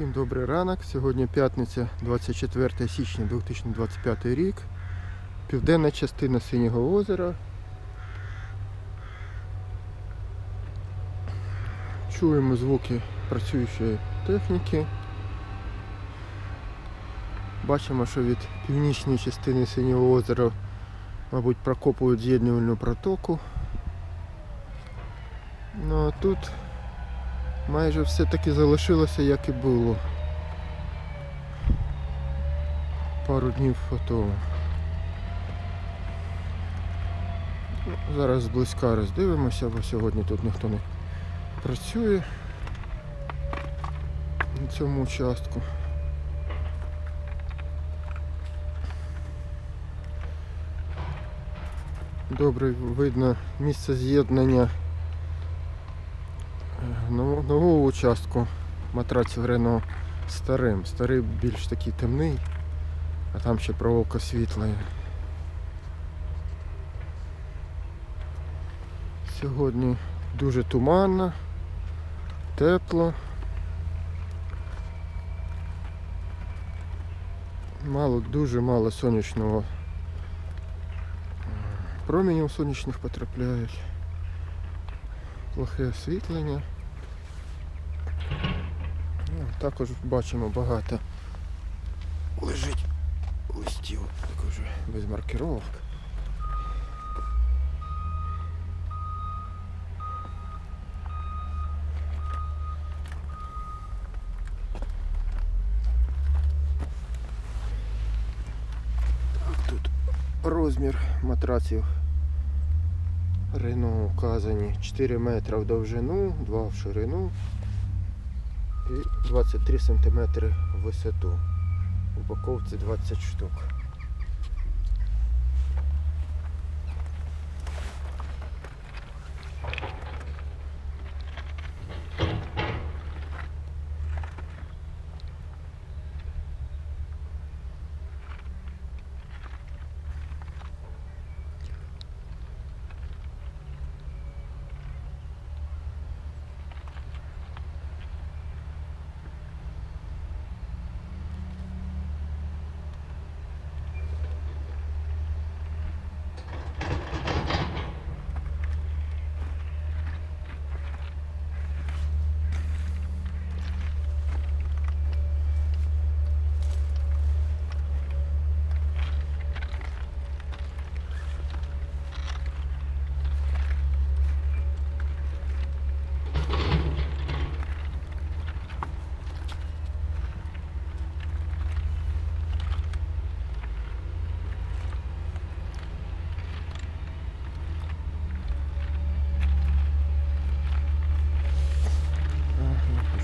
Всім добрий ранок. Сьогодні п'ятниця 24 січня 2025 рік. Південна частина Синього озера. Чуємо звуки працюючої техніки. Бачимо, що від північної частини Синього озера, мабуть, прокопують з'єднувальну протоку. Ну а тут майже все таки залишилося як і було. Пару днів тому. Ну, Зараз зблизька роздивимося, бо сьогодні тут ніхто не працює на цьому участку. Добре видно місце з'єднання нового, нового участку матраців Рено старим. Старий більш такий темний, а там ще проволока світла. Сьогодні дуже туманно, тепло. Мало, дуже мало сонячного променів сонячних потрапляють. Плохе освітлення. Ну, також бачимо багато. Лежить листів, також без маркировок. Тут розмір матраців Рено вказані 4 метри в довжину, 2 в ширину і 23 см висоту. Упаковці 20 штук.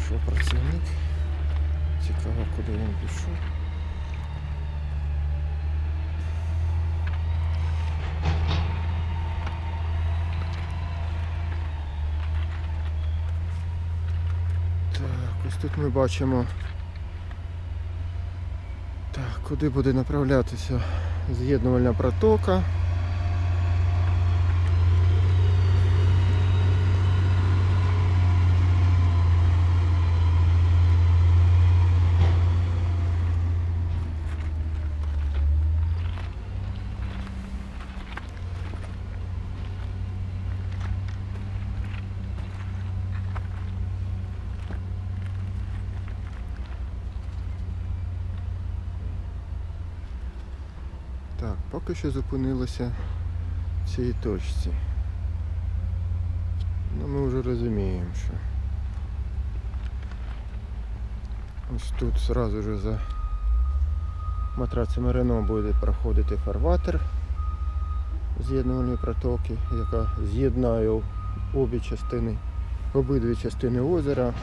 Пішов працівник. Цікаво, куди він пішов. Так, ось тут ми бачимо. Так, куди буде направлятися з'єднувальна протока. Так, поки що зупинилося в цій точці. Ну ми вже розуміємо, що ось тут зразу ж за матрацами Рено буде проходити фарватер з'єднувальної протоки, яка з'єднає обі частини, обидві частини озера.